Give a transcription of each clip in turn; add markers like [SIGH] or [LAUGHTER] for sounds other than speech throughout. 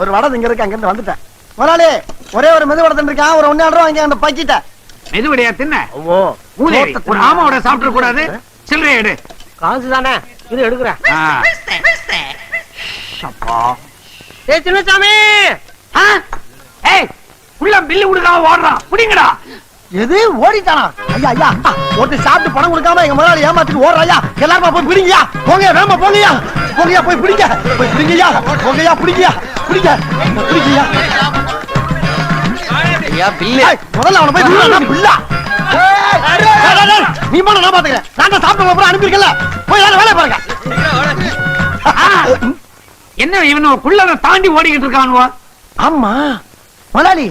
ஒரு வடை இங்க இருக்கு அங்க இருந்து வந்துட்டேன். முதலாளி ஒரே ஒரு மெது வடை இருக்கான் ஒரு ஒன்னு ரூபா வாங்கி அந்த பக்கிட்ட. மெதுவடையா தின்ன? ஓ மூதேவி ஒரு ஆமாவோட சாப்பிட கூடாது. சில்லறை எடு. காசு தானே? இது எடுக்கிறேன். அப்பா. ஏய் சின்னசாமி? ஏய் உள்ள பில்லு கொடுக்காம ஓடுறான் புடிங்கடா. எது? ஓடிட்டானா? ஐயா ஐயா ஒருத்தர் சாப்பிட்டு பணம் கொடுக்காம எங்க முதலாளி ஏமாத்திட்டு ஓடுறாயா? எல்லாரும் போய் பிடிங்கயா போங்க வேமா போங்கயா போங்கயா போய் பிடிங்க. போய் பிடிங்கயா போங்கயா பிடிங்கயா பிடிங்க. பிடிங்கயா ஐயா பில்லு. முதல்ல அவனை போய் டேய், டேய், நீ போன நான் பாத்துக்கிறேன். நான் தான் சாப்பிட்ட அப்புறம் அனுப்பியிருக்கல போய் எல்லாரும் வேலையை பாருங்க. என்ன இவன் குள்ளத தாண்டி ஓடிக்கிட்டு இருக்கானுவோ? ஆமா. முதலாளி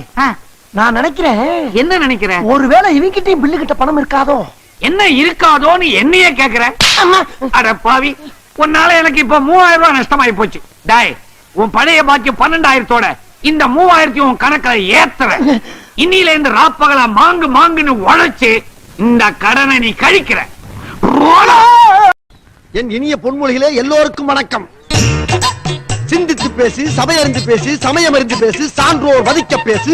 நான் நினைக்கிறேன் என்ன நினைக்கிற ஒருவேளை இவங்கிட்டயும் பில்லு கிட்ட பணம் இருக்காதோ? என்ன இருக்காதோன்னு என்னையே கேக்குற? அட பாவி உன்னால எனக்கு இப்ப மூவாயிரம் ரூபாய் நஷ்டமாயி போச்சு. டாய் உன் பழைய பாக்கியம் பன்னெண்டாயிரத்தோட இந்த மூவாயிரத்தி உன் கணக்குல ஏத்துற. இன்னில இருந்து ராப்பகலா மாங்கு மாங்குன்னு உழைச்சு இந்த கடனை நீ கழிக்கிற. என் இனிய பொன்மொழிகளே எல்லோருக்கும் வணக்கம். சிந்தித்து பேசு சபையறிந்து பேசு சமயம் அறிந்து பேசு சான்றோர் மதிக்க பேசு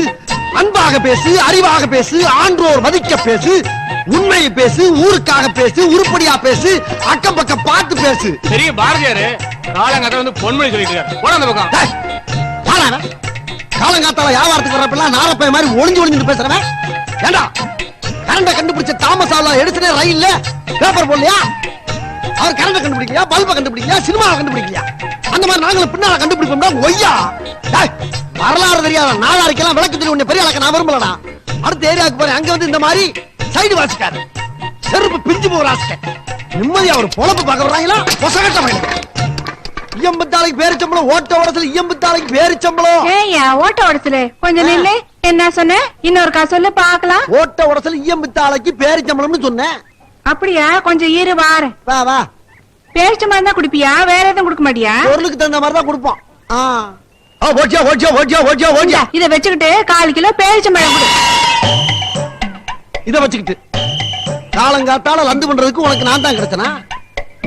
அன்பாக பேசு அறிவாக பேசு ஆன்றோர் மதிக்க பேசு உண்மையை பேசு ஊருக்காக பேசு உருப்படியா பேசு அக்கம் பக்கம் பார்த்து பேசு. பெரிய பாரதியாரு காலங்கத்தை வந்து பொன்மொழி சொல்லிட்டு இருக்காரு. போட அந்த பக்கம். டேய், யாரா அவன்? காலங்காத்தால வியாபாரத்துக்கு வர்றப்பெல்லாம் நாரப்பைய மாதிரி ஒளிஞ்சு ஒளிஞ்சு பேசுறவன். ஏண்டா கரண்ட கண்டுபிடிச்ச தாமஸ் ஆலா எடுத்துனே ரயில்ல பேப்பர் போடலையா? அவர் கரண்ட கண்டுபிடிக்கலையா? பல்ப கண்டுபிடிக்கலையா? சினிமாவை கண்டுபிடிக்கலையா? அந்த மாதிரி நாங்களும் பின்னால கண்டுபிடிப்போம்னா ஒய்யா. டேய், வரலாறு தெரியாத நாளாரிக்கெல்லாம் விளக்கு தெரியும். உன்னை பெரிய ஆளக்க நான் விரும்பலடா. அடுத்த ஏரியாவுக்கு போறேன். அங்க வந்து இந்த மாதிரி சைடு வாசிக்காரு செருப்பு பிஞ்சு போகிற ஆசை நிம்மதியா ஒரு பொழப்பு பார்க்க வர்றாங்களா? பொசகட்ட வேணும் ஐயம்பத்தாளைக்கு பேரிச்சம்பளம் ஓட்ட ஓடத்துல ஐயம்பத்தாளைக்கு பேரிச்சம்பளம். ஏய்யா ஓட்ட உடச்சலு கொஞ்சம் நில்லு. என்ன சொன்ன? இன்னொருக்கா சொல்லு பாக்கலாம் ஓட்ட உடசல் ஈயம்பித்தாளைக்கு பேரிச்சம்பளம்னு சொன்னேன் அப்படியா? கொஞ்சம் இரு வாரு. வா வா. பேரிச்ச மாதிரி தான் குடிப்பியா? வேற எதுவும் கொடுக்க மாட்டியா? பொருளுக்கு தகுந்த மாதிரி தான் கொடுப்போம். ஓட்டியா ஓட்டியா ஓட்டியா ஓட்டியா ஓட்டியா இத வச்சுக்கிட்டு கால் கிலோ பேரிச்சம்பழம் கொடு. இத வச்சுக்கிட்டு. காலங்காத்தால லந்து பண்றதுக்கு உனக்கு நான் தான் கிடைச்சனா?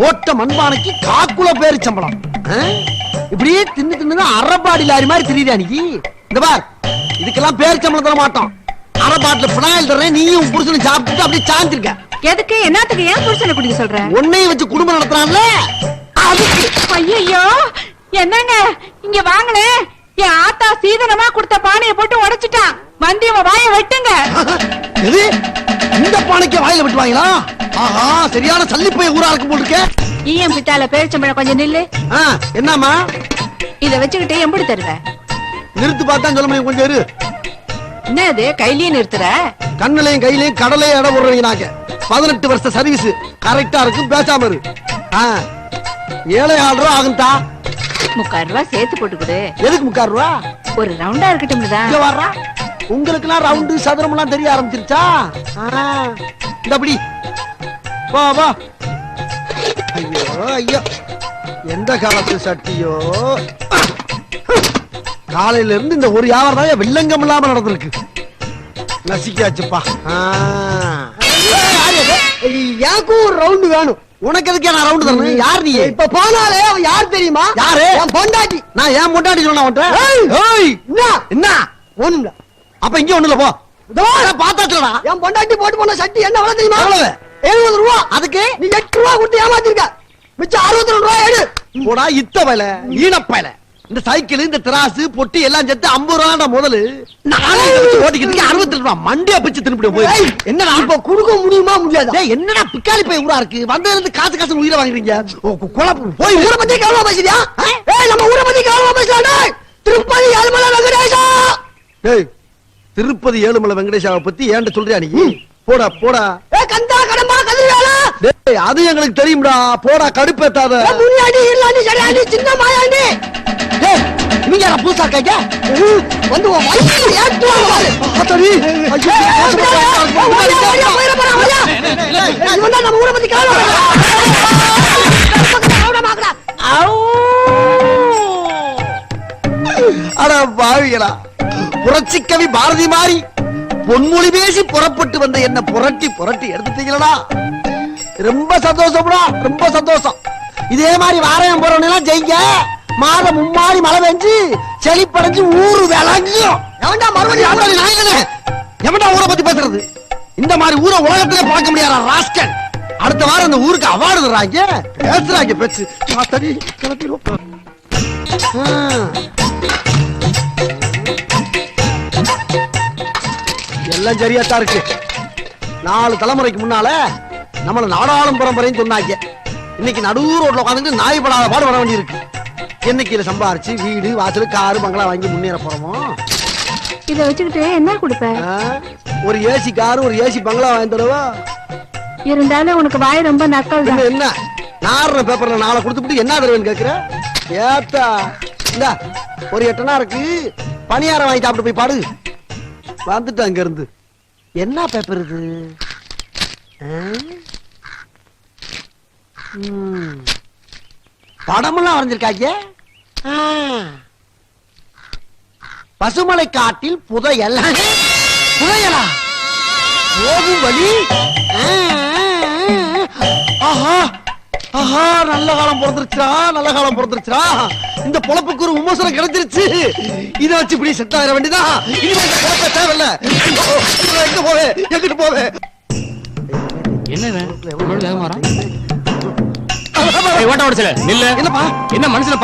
ஓட்ட மண்பானைக்கு காக்குல பேரிச்சம்பளம் ஆ? இப்படியே தின்னு தின்னு அரபாடி லாரி மாதிரி திரியுதா நீ இந்த பார். இதுக்கெல்லாம் பேரிச்சம்பளம் தர மாட்டோம். அரபாட்டுல பினாயில் தர்றேன் நீயும் புருஷனும் சாப்பிட்டுட்டு அப்படியே சாந்திருக்க எதுக்கு? என்னத்துக்கு ஏன் புருஷனை குடிக்க சொல்ற? உன்னையும் வச்சு குடும்பம் நடத்துறான்ல? அதுக்கு. ஐயோ என்னங்க? இங்க வாங்களே. என் ஆத்தா சீதனமா கொடுத்த பானையை போட்டு உடைச்சிட்டான். வந்து இவன் வாய வெட்டுங்க. [LAUGHS] எது? இந்த பானைக்கு வாயில விட்டுவாங்களா? ஆஹா சரியான சல்லிப்பைய ஊரா இருக்கே ஈயம் பித்தால பேரிச்சம்பழம் கொஞ்சம் நில்லு. ஆ, என்னம்மா? இத வச்சுக்கிட்டு எம்படி தருவ? நிறுத்து பார்த்தா சொல்ல முடியும் கொஞ்சம் இரு. என்ன இது கையிலயே நிறுத்துற? கண்ணுலையும் கையிலையும் கடலையும் இடம் போடுறீங்க நாங்க. பதினெட்டு வருஷ சர்வீஸ் கரெக்டா இருக்கும் பேசாம இரு. ஏழை ஆறு ரூபா ஆகும்தா முக்கால் சேர்த்து போட்டு கொடு எதுக்கு முக்கால் ரூபா? ஒரு ரவுண்டா இருக்கட்டும் இங்க வர்றா உங்களுக்குலாம் ரவுண்டு சதுரம் எல்லாம் தெரிய ஆரம்பிச்சிருச்சா? ஆ, இந்த அப்படி வா வா. ஐயோ ஐயோ. எந்த காலத்து சட்டியோ? காலையில இருந்து இந்த ஒரு வியாபாரம் தான் வில்லங்கம் இல்லாம நடந்திருக்கு. நசிக்காச்சுப்பா. ஆ. எனக்கும் ஒரு ரவுண்டு வேணும். உனக்கு எதுக்கு நான் ரவுண்டு தரணும்? யார் நீ இப்ப போனாலே அவன் யார் தெரியுமா? யாரு? என் பொண்டாட்டி. நான் ஏன் பொண்டாட்டி சொன்ன அவன்கிட்ட? ஏய் என்ன என்ன ஒண்ணு அப்ப இங்க ஒண்ணுல போ. பாத்தாச்சுடா என் பொண்டாட்டி போட்டு போன சட்டி என்ன விலை தெரியுமா? எவ்வளவு? எழுபது ரூபா. அதுக்கு? நீ எட்டு ரூபா கொடுத்து ஏமாத்திருக்க. மிச்சம் அறுபத்தி ரெண்டு ரூபா எடு. போடா இத்த வேலை ஈனப்பயல இந்த சைக்கிள் இந்த திராசு பொட்டி எல்லாம் சேர்த்து ஐம்பது ரூபா முதலு. ஓட்டிக்கிட்டு அறுபத்தி ரூபா மண்டியா பிச்சு திருப்பி போய் என்னடா இப்ப கொடுக்க முடியுமா முடியாது? என்னடா பிக்காலி போய் ஊரா இருக்கு? வந்ததுல இருந்து காசு காசு உயிரை வாங்குறீங்க குழப்பம் போய் ஊரை பத்தி கவலை பேசுறியா நம்ம ஊரை பத்தி கவலை பேசுறா திருப்பதி ஏழுமலை வெங்கடேசா டேய் திருப்பதி ஏழுமலை வெங்கடேஷாவை பத்தி ஏன்ட சொல்றியா நீ? போடா போடா. கந்தா கடம்பா கதிரவேலா. அது எங்களுக்கு தெரியும்டா. போடா கடுப்பேத்தாத. முன்னாடி இல்லாண்டி சரியாண்டி சின்ன மாயாண்டி. இவங்க யாரா புதுசா இருக்காங்க வந்து உன் வயித்துல ஏத்துவாங்க பாரு அத்தடி ஐயோ இவன் தான் நம்ம ஊரை பத்தி கவலை அட பாவிகளா. புரட்சி கவி பாரதி மாறி பொன்மொழி பேசி புறப்பட்டு வந்த என்ன புரட்டி புரட்டி எடுத்துட்டீங்களா ரொம்ப சந்தோஷம்டா ரொம்ப சந்தோஷம். இதே மாதிரி வாரம் எல்லாம் ஜெயிங்க. மாதம் மும்மாறி மழை பெஞ்சு செழிப்படைஞ்சு ஊரு விளங்கும். எவன்டா மறுபடியும் ஆண்டாளி நாயகனே? எவன்டா ஊரை பத்தி பேசுறது? இந்த மாதிரி ஊரை உலகத்திலே பார்க்க முடியாதா ராஸ்கல். அடுத்த வாரம் இந்த ஊருக்கு அவார்டு தர்றாங்க பேசுறாங்க பேச்சு. பார்த்தடி கிளப்பிடுவோம். எல்லாம் சரியாத்தான் இருக்கு. நாலு தலைமுறைக்கு முன்னால நம்மள நாடாளும் பரம்பரைன்னு சொன்னாங்க. இன்னைக்கு நடுவு ரோட்ல உட்காந்துட்டு நாய் படாத பாடு வர வேண்டியிருக்கு. என்னைக்கு இதை சம்பாரிச்சு? வீடு வாசல் காரு பங்களா வாங்கி முன்னேற போறோமோ? இத வச்சுக்கிட்டு என்ன கொடுப்ப? ஒரு ஏசி காரு ஒரு ஏசி பங்களா வாங்கி தருவா? இருந்தாலும் உனக்கு வாய் ரொம்ப நக்கல் என்ன? நாடுற பேப்பர்ல நாளை கொடுத்துட்டு என்ன தருவேன்னு கேக்குற? ஏத்தா இந்த ஒரு எட்டனா இருக்கு. பணியாரம் வாங்கி சாப்பிட்டு போய் பாடு. வந்துட்டு அங்க இருந்து என்ன பேப்பர் இது. படமெல்லாம் வரைஞ்சிருக்காங்க. பசுமலை காட்டில் புதையல். புதையலா? போகும் வழி ஆ, ஆஹா ஆஹா நல்ல காலம் பிறந்துருச்சா நல்ல காலம் பிறந்துருச்சா இந்த பொழப்புக்கு ஒரு விமர்சனம் கிடைச்சிருச்சு. இதை வச்சு இப்படி செட் ஆகிற வேண்டியதா? இனிமே இந்த பொழப்ப தேவையில்ல. எங்க போவே? எங்கிட்டு போவே? என்ன ஓட்ட உடச்சல நில்லு. என்னப்பா? என்ன மனுஷன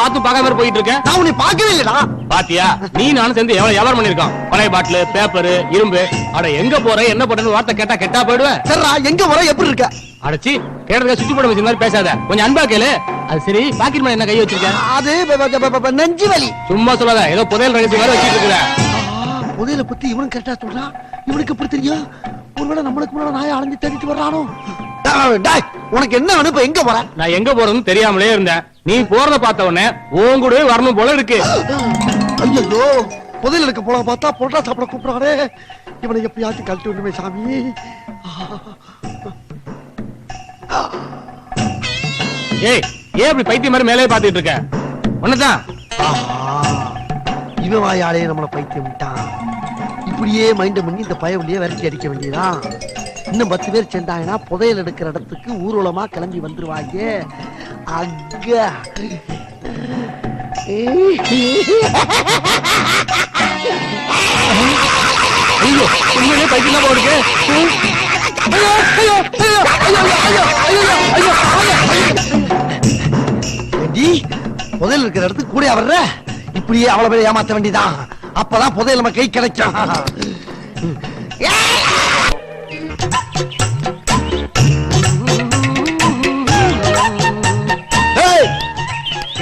போயிட்டு இருக்க? நான் உன்னை பார்க்கவே இல்லடா. பாத்தியா? நீ நானும் சேர்ந்து எவ்வளவு வியாபாரம் பண்ணிருக்கோம் பழைய பாட்டில் பேப்பர் இரும்பு. அட எங்க போற என்ன பண்றன்னு வார்த்தை கேட்டா கெட்டா போயிடுவேன் சரிடா எங்க வர எப்படி இருக்க? அடச்சி கேட்டதுக்கு சுத்தி போட வச்சு மாதிரி பேசாத. கொஞ்சம் அன்பா கேளு. அது சரி பாக்கெட் மேல என்ன கை வச்சிருக்க? அது நெஞ்சு வலி. சும்மா சொல்லாத. ஏதோ புதையல் ரகசியம் மாதிரி வச்சிட்டு இருக்கிற புதையல பத்தி இவனும் கரெக்டா சொல்றான். இவனுக்கு எப்படி தெரியும்? ஒருவேளை நம்மளுக்கு முன்னாடி நாயை அலைஞ்சு தேடிட்டு வர்றானோ? டேய், டேய், உனக்கு என்ன இப்ப எங்க போற? நான் எங்க போறதுன்னு தெரியாமலே இருந்தேன். நீ போறத பார்த்த உடனே உன் கூடவே வரணும் போல இருக்கு. ஐயோ புதையல் எடுக்க போல பார்த்தா பொருளா சாப்பிட கூப்பிடுறானே. இவனை எப்படியாச்சும் கழட்டி விடுமே சாமி. ஏய் ஏன் இப்படி பைத்தியம் மாதிரி மேலே பாத்துட்டு இருக்க? ஆஹா, இவன் வாயாலே நம்மள பைத்தியம் விட்டான். இப்படியே மைண்ட் பண்ணி இந்த பயவுலயே விரட்டி அடிக்க வேண்டியதான் இன்னும் பத்து பேர் சேர்ந்தாங்கன்னா புதையல் எடுக்கிற இடத்துக்கு ஊர்வலமா கிளம்பி வந்துருவாங்க அங்க உண்மையிலே பைத்தியம். ஏண்டி, புதையல் இருக்கிற இடத்துக்கு கூட வர்ற இப்படியே அவ்வளவு பேரை ஏமாத்த வேண்டியதான் அப்பதான் புதையல் நம்ம கை கிடைக்கும்.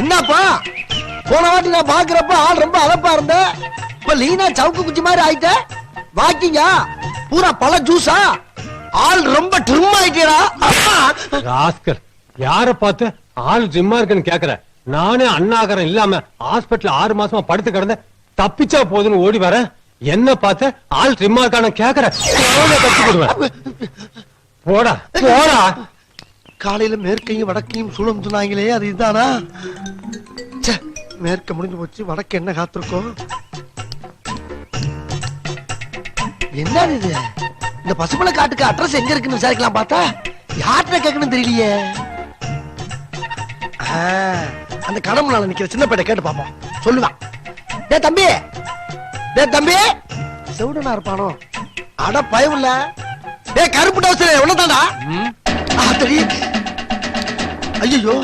என்னப்பா? போன வாட்டி நான் பாக்குறப்ப ஆள் ரொம்ப அழப்பா இருந்த. இப்ப லீனா சவுக்கு குச்சி மாதிரி ஆயிட்ட. வாக்கிங்கா பூரா பல ஜூஸா ஆள் ரொம்ப ட்ரிம் ஆயிட்டா ஆஸ்கர் யார பார்த்து ஆள் ஜிம்மா இருக்குன்னு கேக்குற? நானே அண்ணாகரம் இல்லாம ஹாஸ்பிட்டல் ஆறு மாசமா படுத்து கிடந்த தப்பிச்சா போதுன்னு ஓடி வரேன் என்ன பார்த்த ஆள் ட்ரிம்மாக்கான கேக்குற. நானே போடுவேன். போடா. போடா. காலையில மேற்கையும் வடக்கையும் சூழம் சொன்னாங்களே அது இதுதானா? மேற்க முடிஞ்சு போச்சு. வடக்கு என்ன காத்திருக்கோம் என்ன இது? இந்த பசுமலை காட்டுக்கு அட்ரஸ் எங்க இருக்குன்னு விசாரிக்கலாம் பார்த்தா? யார்கிட்ட கேட்கணும் தெரியலையே. அந்த அந்த கடவுளால நிக்கிற சின்ன பையனை கேட்டு பாப்போம் சொல்லுவான் டே தம்பி. டே தம்பி. செவுடனா இருப்பானோ? அட பயம் இல்ல டே கருப்பு டவுசர் உன்னதாடா ஆத்தடி ஐயோ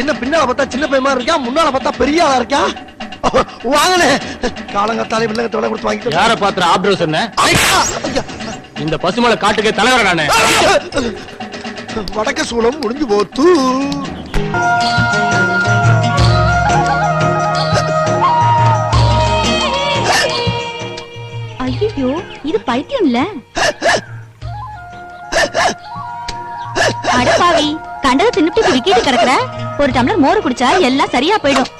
என்ன பின்னால பார்த்தா சின்ன பையன் மாதிரி இருக்கா? முன்னால பார்த்தா பெரிய ஆளா இருக்கா? வாங்கனே காலங்கத்தாலே வில்லங்கத்தை விலை கொடுத்து வாங்கிட்டு யார பாத்துற ஆப்டர் சொன்ன ஐயா, ஐயா. இந்த பசுமலை காட்டுக்கு தலைவர் நானு? வடக்க சூளம் முடிஞ்சு போத்து. ஐயோ இது பைத்தியம் இல்ல அடப்பாவி கண்டத தின்னுட்டு விக்கிட்டு கிடக்குற? ஒரு டம்ளர் மோர் குடிச்சா எல்லாம் சரியா போயிடும்.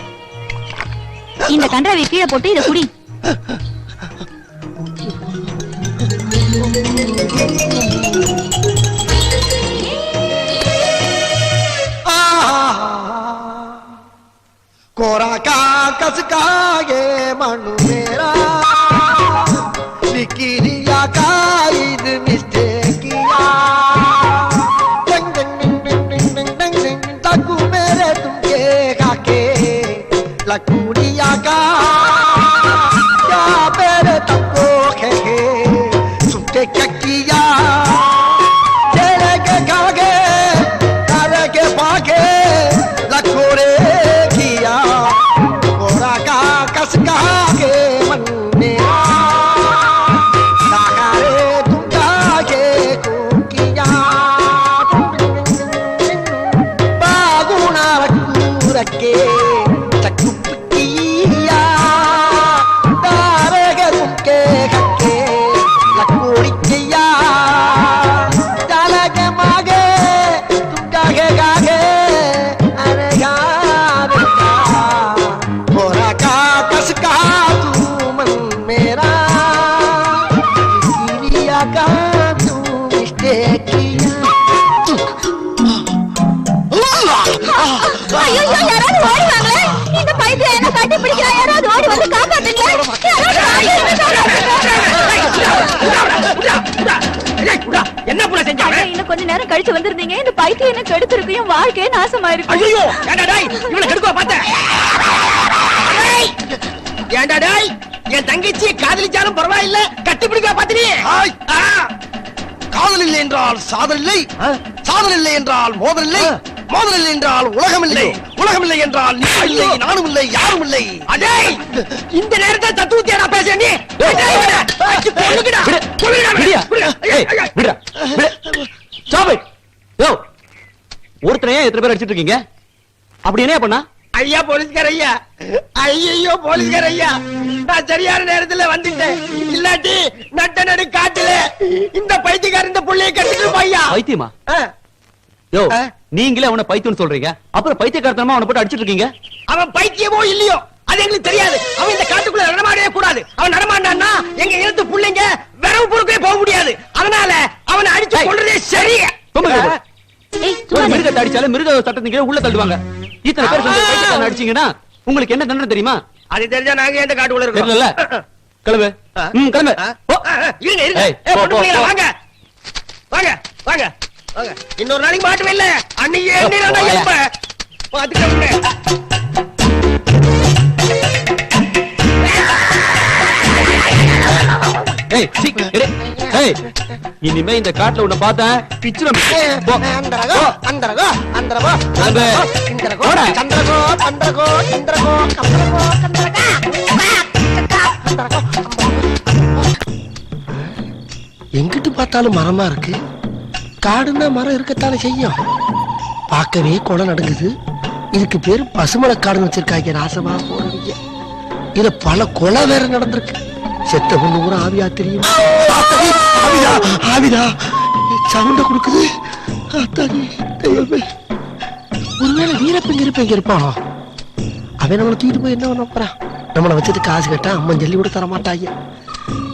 இந்த கன்றாவை கீழே போட்டு இத குடி. மணி நேரம் கழிச்சு வந்திருந்தீங்க. இந்த பைத்தியம் என்ன கெடுத்திருக்கையும் வாழ்க்கையே நாசமா இருக்கும் ஐயோ ஏண்டா டேய்? இவனை கெடுக்கவா பார்த்த? டேய், ஏண்டா டேய்? என் தங்கச்சி காதலிச்சாலும் பரவாயில்ல. கட்டி பிடிக்கவா பார்த்த நீ? ஆய். காதல் இல்லை என்றால் சாதல் இல்லை சாதல் இல்லை என்றால் மோதல் இல்லை மோதல் இல்லை என்றால் உலகம் இல்லை உலகம் இல்லை என்றால் நீ இல்லை நானும் இல்லை யாரும் இல்லை அடேய்! இந்த நேரத்துல தத்துவத்தியா நான் பேசுறேன் நீ? அடேய், இவனை அடிச்சு கொல்லுங்கடா. விடு. ஐயா, ஐயா. ஒருத்தரையே எத்தனை பேர் அடிச்சிட்டு இருக்கீங்க? அப்படி என்ன பண்ணா? ஐயா போலீஸ்கார ஐயா. ஐயோ போலீஸ்கார ஐயா. நான் சரியான நேரத்துல வந்துட்டேன். இல்லாட்டி நட்ட நடு காட்டுல இந்த பைத்தியக்கார இந்த புள்ளைய கட்டிட்டு ஐயா. பைத்தியமா? யோ? நீங்களே அவனை பைத்தியம்னு சொல்றீங்க. அப்புறம் பைத்தியக்காரத்தனமா அவனை போட்டு அடிச்சிட்டு இருக்கீங்க? அவன் பைத்தியமோ இல்லையோ? அது எங்களுக்கு தெரியாது. அவன் இந்த காட்டுக்குள்ள நடமாடவே கூடாது. அவன் நடமாண்டான்னா எங்க இனத்து புள்ளைங்க விரவு பொருட்களே போக முடியாது. அதனால அவனை அடிச்சு. கொள்றதே சரி. மிருகத்தை அடிச்சாலும் மிருக சட்டத்துக்கு கீழே உள்ள தள்ளுவாங்க. இத்தனை பேர் அடிச்சீங்கன்னா உங்களுக்கு என்ன தண்டனை தெரியுமா? அது தெரிஞ்சா நாங்க எந்த காட்டுக்குள்ள இருக்கோம்? கிளம்பு? ம் கிளம்பு. இருங்க இருங்க. வாங்க. வாங்க வாங்க வாங்க. இன்னொரு நாளைக்கு மாட்டுவே இல்ல அன்னைக்கு போ, இனிமே இந்த காட்டுல உன்னை பார்த்தேன் பிச்சுரம். அந்தரகோ. அந்தரகோ அந்தரகோ. இந்தரகோ. சந்திரகோ இந்திரகோ கந்தரகா எங்கிட்டு பார்த்தாலும் மரமா இருக்கு காடுன்னா மரம் இருக்கத்தானே செய்யும் பார்க்கவே கொலை நடக்குது இதுக்கு பேரு பசுமலை காடுன்னு வச்சிருக்காங்க ராசமா போறவங்க இதுல பல கொலை வேற நடந்திருக்கு செத்த பொண்ணு கூட ஆவியா தெரியும். ஆவிதா ஆவிதா சவுண்ட கொடுக்குது. ஒருவேளை வீரப்பங்க இருப்பங்க இருப்பானோ? அவன் நம்மளை தூக்கிட்டு போய் என்ன பண்ண போறான்? நம்மளை வச்சது காசு கேட்டா அம்மன் ஜல்லி கூட தர மாட்டாங்க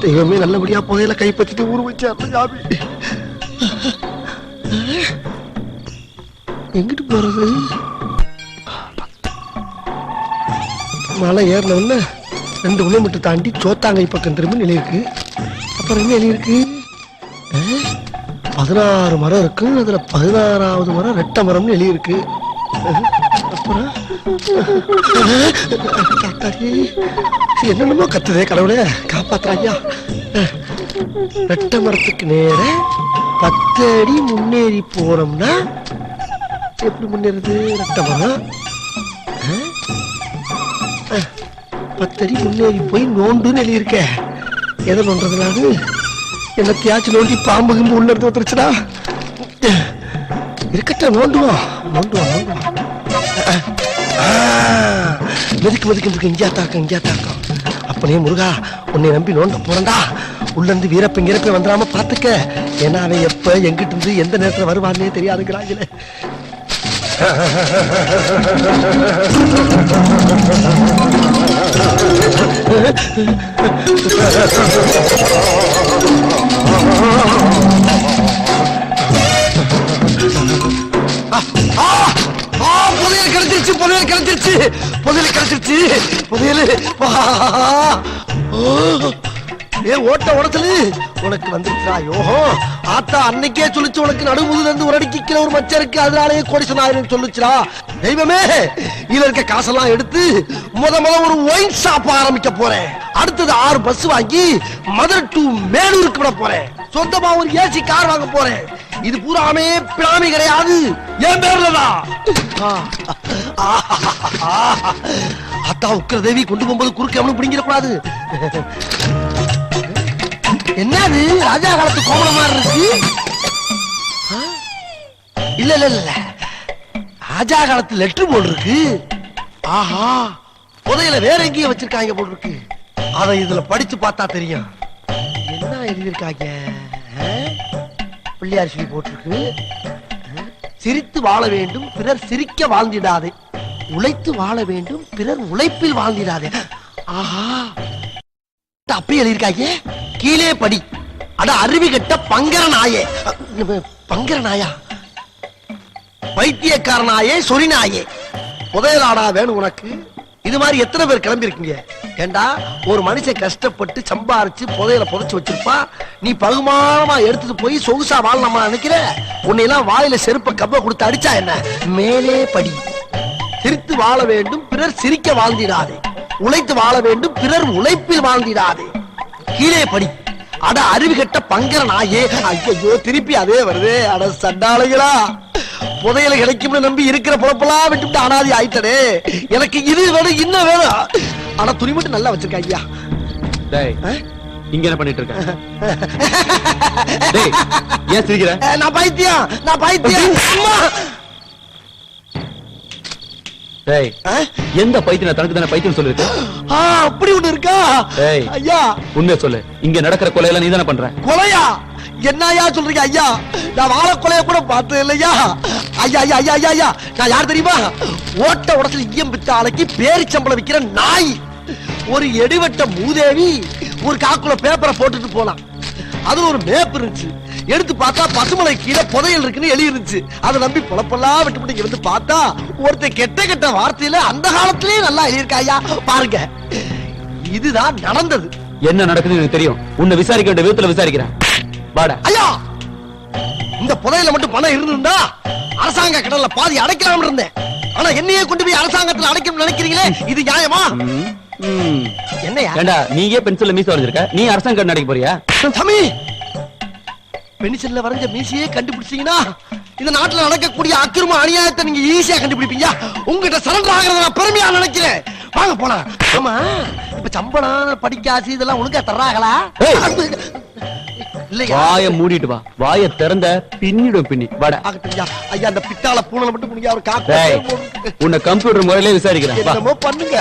தெய்வமே நல்லபடியா புதையில கைப்பற்றிட்டு ஊர் வச்சு ஜாபி எங்கிட்டு போறது? மலை ஏறின உடனே ரெண்டு கிலோமீட்டர் தாண்டி சோத்தாங்கை பக்கம் திரும்ப நிலை இருக்கு. அப்புறம் என்ன நிலை இருக்கு? பதினாறு மரம் இருக்கு அதுல பதினாறாவது மரம் ரெட்டை மரம்னு எழுதி இருக்கு. அப்புறம்? என்னென்னமோ கத்துதே கடவுளே காப்பாத்துறாயா ரெட்டை மரத்துக்கு நேர பத்து அடி முன்னேறி போனோம்னா எப்படி முன்னேறுது? ரெட்டை மரம்? பத்தடி முன்னேறி போய் நோண்டுன்னு எழுதியிருக்க. எதை நோன்றதுனால என்னத்தையாச்சும் நோண்டி பாம்பு கிம்பு உள்ள எடுத்து வந்துருச்சுடா. இருக்கட்டும் நோண்டுவோம். நோண்டுவோம் நோண்டுவோம். ஆ, மெதுக்கு மெதுக்கு மெதுக்கு இங்கேயா தாக்கம் இங்கேயா தாக்கம். அப்பனே முருகா உன்னை நம்பி நோண்ட போறண்டா உள்ள இருந்து வீரப்பன் இறப்ப வந்துடாம பார்த்துக்க. ஏன்னா அவன் எப்ப எங்கிட்டு இருந்து எந்த நேரத்துல வருவான்னே தெரியாதுங்கிறாங்களே. [LAUGHS] புதையல் கிடைச்சிருச்சு புதையல் கிடைச்சிருச்சு புதையல் கிடைச்சிருச்சு. புதையல் ஏன் ஓட்ட உடச்சலு உனக்கு வந்துருச்சா யோகோ ஆத்தா அன்னைக்கே சொல்லிச்சு உனக்கு நடுமுதுல இருந்து உரடிக்கிற ஒரு மச்சம் இருக்கு அதனாலேயே கோடிசனாயிரம் சொல்லுச்சுடா தெய்வமே இதுல இருக்க காசெல்லாம் எடுத்து முத முத ஒரு ஒயின் ஷாப் ஆரம்பிக்க போறேன் அடுத்தது ஆறு பஸ் வாங்கி மதுரை டு மேலூருக்கு விட போறேன் சொந்தமா ஒரு ஏசி கார் வாங்க போறேன் இது பூராமே பிராமி கிடையாது என் பேர்லதான் அத்தா உக்கிர தேவி கொண்டு போகும்போது குறுக்க எவனும் பிடிங்கிடக்கூடாது என்னது? ராஜா காலத்து கோமளம் மாதிரி இருக்கு? ஆ? இல்ல இல்ல இல்ல. ராஜா காலத்து லெட்டர் போல் இருக்கு ஆஹா. புதையில வேற எங்கேயும் வச்சிருக்காங்க போல் இருக்கு அதை இதுல படிச்சு பார்த்தா தெரியும். என்ன எழுதியிருக்காங்க? பிள்ளையார் சொல்லி போட்டிருக்கு. சிரித்து வாழ வேண்டும் பிறர் சிரிக்க வாழ்ந்திடாதே. உழைத்து வாழ வேண்டும் பிறர் உழைப்பில் வாழ்ந்திடாதே. ஆஹா. அப்படியே எழுதியிருக்காங்க? கீழே படி. அட அருவி கட்ட பங்கர நாயே பங்கர நாயா பைத்தியக்கார நாயே சொறி நாயே புதையலாடா வேணும் உனக்கு. இது மாதிரி எத்தனை பேர் கிளம்பி இருக்கீங்க ஏண்டா ஒரு மனுஷன் கஷ்டப்பட்டு சம்பாரிச்சு புதையல புதைச்சு வச்சிருப்பா. நீ பகுமானமா எடுத்துட்டு போய் சொகுசா வாழலாமா நினைக்கிற? உன்னையெல்லாம் வாயில செருப்ப கப்ப கொடுத்து அடிச்சா என்ன? மேலே படி. சிரித்து வாழ வேண்டும் பிறர் சிரிக்க வாழ்ந்திடாதே. உழைத்து வாழ வேண்டும் பிறர் உழைப்பில் வாழ்ந்திடாதே. கீழே படி. அட அறிவு கெட்ட பங்கர நாயே. ஐயோ திருப்பி அதே வருது. அட சண்டாளைகளா. புதையல கிடைக்கும்னு நம்பி இருக்கிற பொழப்பெல்லாம் விட்டுவிட்டு அனாதி ஆயிட்டனே. எனக்கு இது வேணும் இன்னும் வேணும். ஆனா துணி மட்டும் நல்லா வச்சிருக்க ஐயா. டேய் இங்க என்ன பண்ணிட்டு இருக்க? ஏன் சிரிக்கிற? நான் பைத்தியம் நான் பைத்தியம். அம்மா! டேய் எந்த பைத்தியம் தனக்கு தானே பைத்தியம் சொல்லிருக்கு? அப்படி ஒண்ணு இருக்கா? ஏய். ஐயா. உண்மையை சொல்லு. இங்க நடக்கிற கொலையெல்லாம் நீ தானே பண்ற? கொலையா? என்னய்யா சொல்றீங்க ஐயா? நான் வாழ கொலைய கூட பார்த்தது இல்லையா? ஐயா ஐயா ஐயா ஐயா ஐயா. நான் யார் தெரியுமா? ஓட்ட உடத்துல ஈயம் பித்த ஆளைக்கு பேரிச்சம்பளம் விக்கிற நாய். ஒரு எடுவட்ட மூதேவி ஒரு காக்குல பேப்பரை போட்டுட்டு போனான். அதுல ஒரு மேப் இருந்துச்சு. எடுத்து பார்த்தா பசுமலை கீழே புதையல் இருக்குன்னு எழுதி இருந்துச்சு அதை நம்பி பொழப்பெல்லாம் விட்டு விட்டு இருந்து பார்த்தா ஒருத்தன் கெட்ட கெட்ட வார்த்தையில அந்த காலத்திலேயே நல்லா எழுதியிருக்கா ஐயா. பாருங்க. இதுதான் நடந்தது. என்ன நடக்குதுன்னு எனக்கு தெரியும். உன்னை விசாரிக்க வேண்டிய விதத்துல விசாரிக்கிறேன். வாடா. ஐயா இந்த புதையல மட்டும் பணம் இருந்திருந்தா அரசாங்க கடல்ல பாதி அடைக்கலாம் இருந்தேன். ஆனா என்னையே கொண்டு போய் அரசாங்கத்துல அடைக்கணும்னு நினைக்கிறீங்களே? இது நியாயமா. என்னையா? நீயே பென்சில்ல மீச வரைஞ்சிருக்க? நீ அரசாங்க கடன் அடைக்க போறியா? சாமி பென்சில்ல வரைஞ்ச மீசையே கண்டுபிடிச்சீங்கன்னா இந்த நாட்டுல நடக்கக்கூடிய அக்கிரம அநியாயத்தை நீங்க ஈஸியா கண்டுபிடிப்பீங்க. உங்ககிட்ட சரண்டர் ஆகிறத நான் பெருமையா நினைக்கிறேன். வாங்க போலாம். ஆமா இப்ப சம்பளம் படிக்காசு இதெல்லாம் ஒழுங்கா தர்றாங்களா? வாய மூடிட்டு வா. வாய திறந்த பின்னிடும் பின்னி. வாடா. ஐயா. அந்த பித்தாள பூனலை மட்டும் ஒரு டேய், காப்பி உன்னை கம்ப்யூட்டர் முறையிலே விசாரிக்கிறேன். பண்ணுங்க.